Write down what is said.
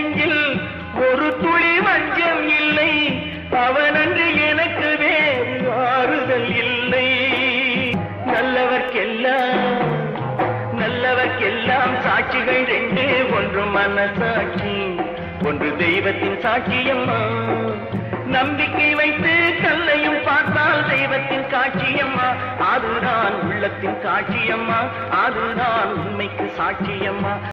நெஞ்சில் ஒரு துளி மஞ்சம் இல்லை. அவனன்று எனக்கு வேறு ஆறுதல் இல்லை. நல்லவர்க்கெல்லாம் நல்லவர்க்கெல்லாம் சாட்சிகள் ரெண்டு. ஒன்று மனசாட்சி ஒன்று தெய்வத்தின் சாட்சியம்மா நம்பிக்கை வைத்து கல்லையும் பார்த்தால் தெய்வத்தின் காட்சியம்மா அதுதான் உள்ளத்தின் காட்சியம்மா அதுதான் உண்மைக்கு சாட்சியம்மா